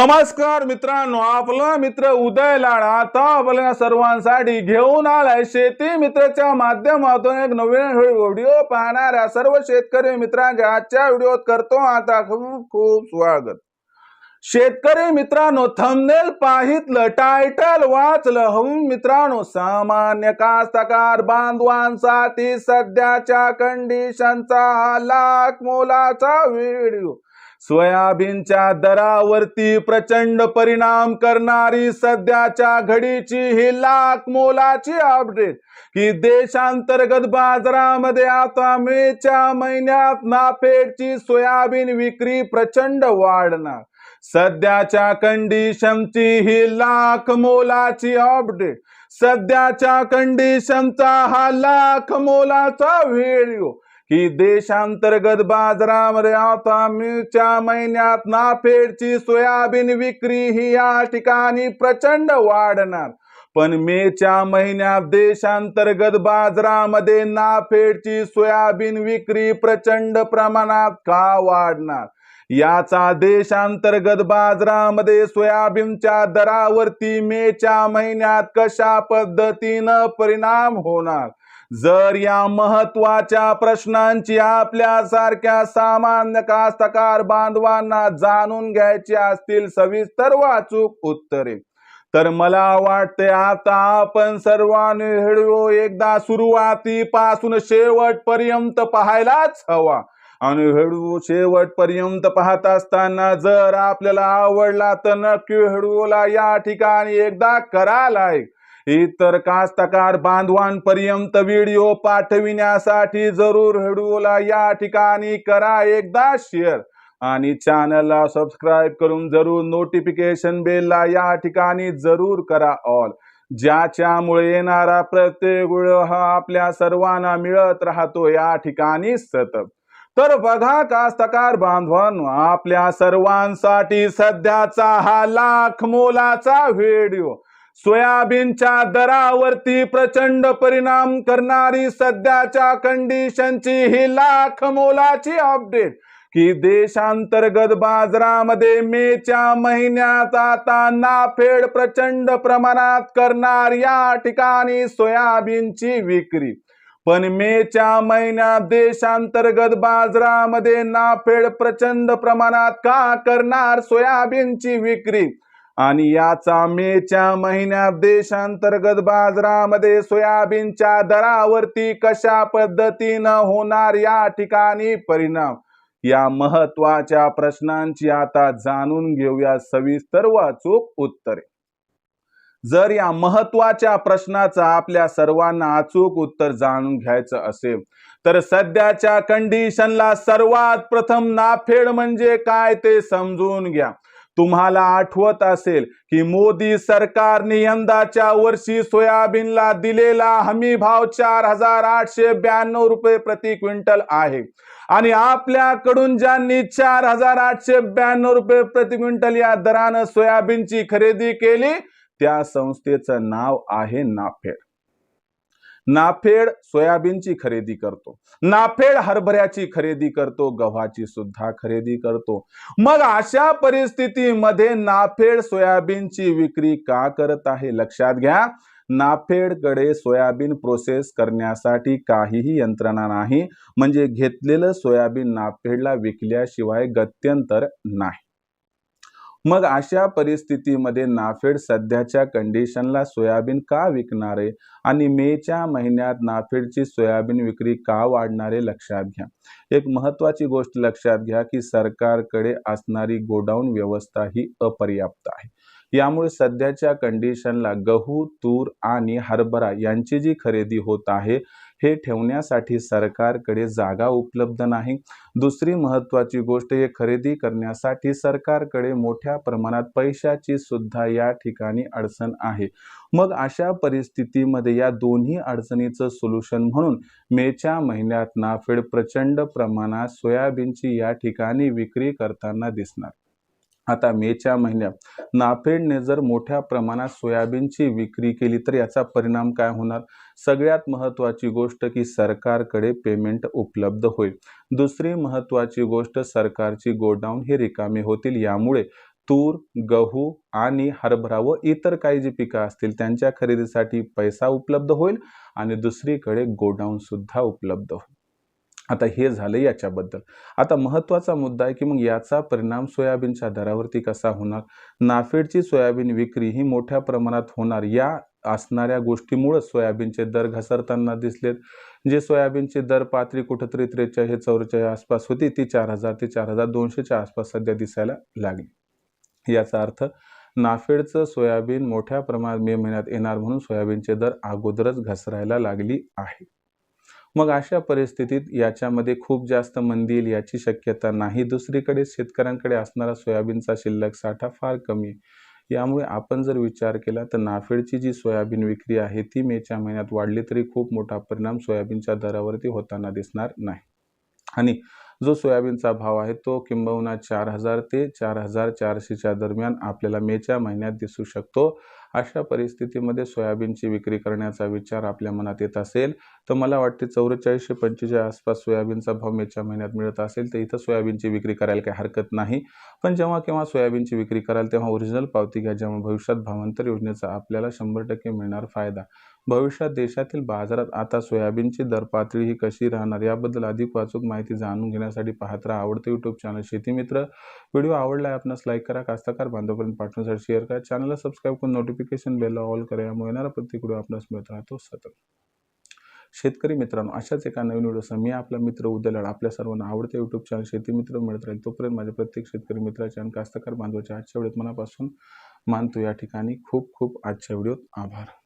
नमस्कार मित्रांनो आपला मित्र उदय लाड आता आपल्या सर्वांसाठी घेऊन आलाय. शेती मित्रच्या माध्यमातून एक नवीन व्हिडिओ पाहणाऱ्या सर्व शेतकरी मित्रांच्या आजच्या व्हिडिओत करतो आता खूप खूप स्वागत. शेतकरी मित्रांनो थंबनेल पाहितलं टायटल वाचलं. हून मित्रांनो सामान्य कास्तकार बांधवांसाठी सध्याच्या कंडिशनचा लाख मोलाचा व्हिडिओ सोयाबीनच्या दरावरती प्रचंड परिणाम करणारी सध्याच्या घडीची ही लाख मोलाची अपडेट की देशांतर्गत बाजारामध्ये आता मेच्या महिन्यात नाफेडची सोयाबीन विक्री प्रचंड वाढणार. सध्याच्या कंडिशनची ही लाख मोलाची अपडेट सध्याच्या कंडिशनचा हा लाख मोलाचा व्हिडिओ की देशांतर्गत बाजारामध्ये आता मेच्या महिन्यात नाफेडची सोयाबीन विक्री ही या ठिकाणी प्रचंड वाढणार. पण मेच्या महिन्यात देशांतर्गत बाजारामध्ये नाफेडची सोयाबीन विक्री प्रचंड प्रमाणात का वाढणार? याचा देशांतर्गत बाजारामध्ये सोयाबीनच्या दरावरती मेच्या महिन्यात कशा पद्धतीनं परिणाम होणार? जर या महत्त्वाच्या प्रश्नांची आपल्यासारख्या सामान्य कास्तकार बांधवांना जाणून घ्यायची असतील सविस्तर वाचूक उत्तरे. तर मला वाटते आता आपण सर्वांनी व्हिडिओ एकदा सुरुवातीपासून शेवटपर्यंत पाहायलाच हवा. आणि व्हिडिओ शेवटपर्यंत पाहत असताना जर आपल्याला आवडला तर नक्की व्हिडिओला या ठिकाणी एकदा करा लाईक इतर कास्तकार बांधवांपर्यंत व्हिडिओ पाठविण्यासाठी जरूर व्हिडिओला या ठिकाणी करा एकदा शेअर आणि चॅनलला सबस्क्राईब करून जरूर नोटिफिकेशन बेलला या ठिकाणी जरूर करा ऑल. ज्याच्यामुळे येणारा प्रत्येक व्हिडिओ हा आपल्या सर्वांना मिळत राहतो या ठिकाणी सतत. तर बघा कास्तकार बांधवांनो आपल्या सर्वांसाठी सध्याचा हा लाख मोलाचा व्हिडिओ. सोयाबीनच्या दरावरती प्रचंड परिणाम करणारी सध्याच्या कंडिशनची ही लाख मोलाची अपडेट की देशांतर्गत बाजारामध्ये मेच्या महिन्यात आता नाफेड प्रचंड प्रमाणात करणार या ठिकाणी सोयाबीनची विक्री. पण मेच्या महिन्यात देशांतर्गत बाजारामध्ये नाफेड प्रचंड प्रमाणात का करणार सोयाबीनची विक्री? आणि याचा मेच्या महिन्यात देशांतर्गत बाजारामध्ये सोयाबीनच्या दरावरती कशा पद्धतीनं होणार या ठिकाणी परिणाम? या महत्त्वाच्या प्रश्नांची आता जाणून घेऊया सविस्तर वाचूक उत्तरे. जर या महत्त्वाच्या प्रश्नाचं आपल्या सर्वांना अचूक उत्तर जाणून घ्यायचं असेल तर सध्याच्या कंडिशनला सर्वात प्रथम नाफेड म्हणजे काय ते समजून घ्या. तुम्हाला आठवत असेल की मोदी सरकारने यंदाच्या वर्षी सोयाबीनला दिलेला हमी भाव चार हजार आठशे ब्याण्णव रुपये प्रति क्विंटल आहे. आणि आपल्याकडून ज्यांनी चार हजार आठशे ब्याण्णव रुपये प्रति क्विंटल या दरानं सोयाबीनची खरेदी केली त्या संस्थेचं नाव आहे नाफेड. नाफेड सोयाबीनची खरेदी करतो. नाफेड हरभऱ्याची खरेदी करतो गव्हाची सुद्धा खरेदी करतो. मग अशा परिस्थितीमध्ये नाफेड सोयाबीनची विक्री का करत आहे? लक्षात घ्या नाफेडकडे सोयाबीन प्रोसेस करण्यासाठी काहीही यंत्रणा नाही. म्हणजे घेतलेलं सोयाबीन नाफेडला विकल्याशिवाय गत्यंतर नाही. मग अशा परिस्थितीमध्ये नाफेड सध्याच्या कंडिशनला सोयाबीन का विकणार? आहे आणि मेच्या महिन्यात नाफेडची सोयाबीन विक्री का वाढणारे लक्षात घ्या. एक महत्वाची गोष्ट लक्षात घ्या की सरकारकडे असणारी गोडाऊन व्यवस्था ही अपर्याप्त आहे. यामुळे सध्याच्या कंडिशनला गहू तूर आणि हरभरा यांची जी खरेदी होत आहे हे ठेवण्यासाठी सरकारकडे जागा उपलब्ध नाही. दुसरी महत्त्वाची गोष्ट हे खरेदी करण्यासाठी सरकारकडे मोठ्या प्रमाणात पैशाची सुद्धा या ठिकाणी अडचण आहे. मग अशा परिस्थितीमध्ये या दोन्ही अडचणीचं सोल्युशन म्हणून मेच्या महिन्यात नाफेड प्रचंड प्रमाणात सोयाबीनची या ठिकाणी विक्री करताना दिसणार. आता मेच्या महिन्यात. नाफेडने जर मोठ्या प्रमाणात सोयाबीनची विक्री केली तर याचा परिणाम काय होणार? सगळ्यात महत्त्वाची गोष्ट की सरकारकडे पेमेंट उपलब्ध होईल. दुसरी महत्त्वाची गोष्ट सरकारची गोडाऊन हे रिकामी होतील. यामुळे तूर गहू आणि हरभरा व इतर काही जी पिकं असतील त्यांच्या खरेदीसाठी पैसा उपलब्ध होईल आणि दुसरीकडे गोडाऊन सुद्धा उपलब्ध होईल. आता हे झालं याच्याबद्दल. आता महत्त्वाचा मुद्दा आहे की मग याचा परिणाम सोयाबीनच्या दरावरती कसा होणार? नाफेडची सोयाबीन विक्री ही मोठ्या प्रमाणात होणार. या असणाऱ्या गोष्टीमुळेच सोयाबीनचे दर घसरताना दिसलेत. जे सोयाबीनची दर पातळी कुठंतरी त्रेचाळीस चौवेचाळीस आसपास होती ती चार हजार ते चार हजार दोनशेच्या आसपास सध्या दिसायला लागली. याचा अर्थ नाफेडचं सोयाबीन मोठ्या प्रमाणात मे महिन्यात येणार म्हणून सोयाबीनचे दर अगोदरच घसरायला लागली आहे. मग अशा परिस्थितीत याच्यामध्ये खूप जास्त मंदी येईल याची शक्यता नाही. दुसरीकडे शेतकऱ्यांकडे असणारा सोयाबीनचा शिल्लक साठा फार कमी आहे. यामुळे आपण जर विचार केला तर नाफेडची जी सोयाबीन विक्री आहे ती मेच्या महिन्यात वाढली तरी खूप मोठा परिणाम सोयाबीनच्या दरावरती होताना दिसणार नाही. आणि जो सोयाबीनचा भाव आहे तो किंबहुना चार हजार ते चार हजार चारशेच्या दरम्यान आपल्याला मेच्या महिन्यात दिसू शकतो. अशा परिस्थितीमध्ये सोयाबीनची विक्री करण्याचा विचार आपल्या मनात येत असेल तर मला वाटते चौवेचाळीसशे पंचेचाळीस आसपास सोयाबीनचा भाव मेच्या महिन्यात मिळत असेल तर इथं सोयाबीनची विक्री करायला काही हरकत नाही. पण जेव्हा केव्हा सोयाबीनची विक्री कराल तेव्हा ओरिजिनल पावती घ्या ज्यामुळे भविष्यात भावांतर योजनेचा आपल्याला शंभर टक्के मिळणार फायदा. भविष्यात देशातील बाजारात आता सोयाबीनची दर पातळी ही कशी राहणार याबद्दल अधिक वाचूक माहिती जाणून घेण्यासाठी पाहत राहा आवडतं यूट्यूब चॅनल शेतीमित्र व्हिडिओ आवडला आहे आपणास लाईक करा कास्तकार बांधवपर्यंत पाठवण्यासाठी शेअर करा. चॅनलला सबस्क्राईब करून नोटिफिकेशन बेलला ऑल करा यामुळे येणारा प्रत्येक व्हिडिओ आपणास मिळत राहतो सतत. शेतकरी मित्रांनो अशाच एका नवीन व्हिडिओसह मी आपला मित्र उद्याला आपल्या सर्वांना आवडते यूट्यूब चॅनल शेती मित्र मिळत राहील. तोपर्यंत माझ्या प्रत्येक शेतकरी मित्राच्या आणि कास्तकार बांधवाच्या आजच्या वेळेत मनापासून मानतो. या ठिकाणी खूप खूप आजच्या व्हिडिओत आभार.